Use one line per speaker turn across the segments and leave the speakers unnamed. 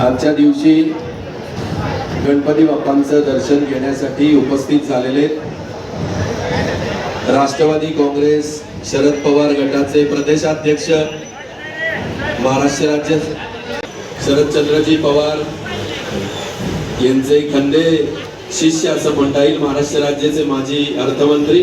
आजच्या दिवशी गणपती बाप्पांचं दर्शन घेण्यासाठी उपस्थित झालेले राष्ट्रवादी काँग्रेस शरद पवार गटाचे प्रदेशाध्यक्ष महाराष्ट्र राज्य शरदचंद्रजी पवार यांचे खंदे शिष्य असं म्हणता येईल महाराष्ट्र राज्याचे माजी अर्थमंत्री.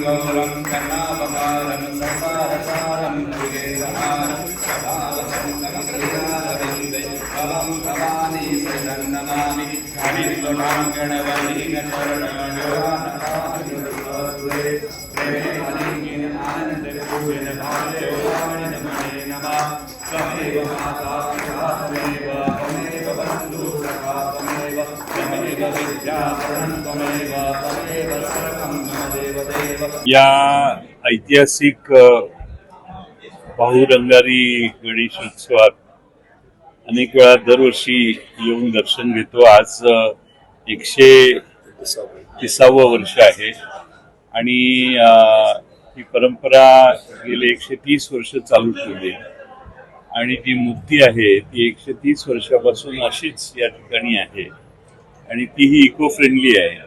कर्पूर गौरम कन्नावकारं संसारसारं भुजेहारं सदा वसन्तं क्रियारविन्दे भवं भवानी प्रसन्नमामि अनिर्गुणाङ्गणवलीन चरणयोगानकायुरे प्रेमलिङ्गिन आनन्दपूर्ण भावयोगानि नमने नमः त्वमेव माता
या ऐतिहासिक बाहुरंगारी गणेश उत्सवात अनेक वेळा दरवर्षी येऊन दर्शन घेतो. आज एकशे तिसावं वर्ष आहे आणि ही परंपरा गेले एकशे तीस वर्ष चालू ठेवली आणि जी मूर्ती आहे ती एकशे तीस वर्षापासून अशीच या ठिकाणी आहे. आणि तीही इको फ्रेंडली आहे.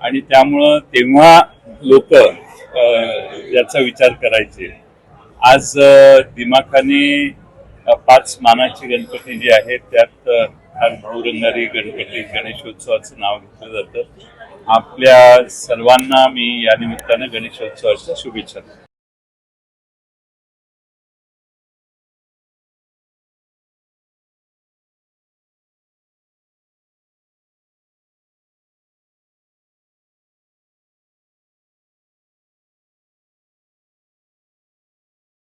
आणि त्यामुळं तेव्हा लोक याचा विचार करायचे. आज दिमाखाने पाच मानाचे गणपती जे आहेत त्यात फार हा भाऊरंगारी गणपती गणेशोत्सवाचं नाव घेतलं जातं. आपल्या सर्वांना मी या निमित्तानं गणेशोत्सवाच्या शुभेच्छा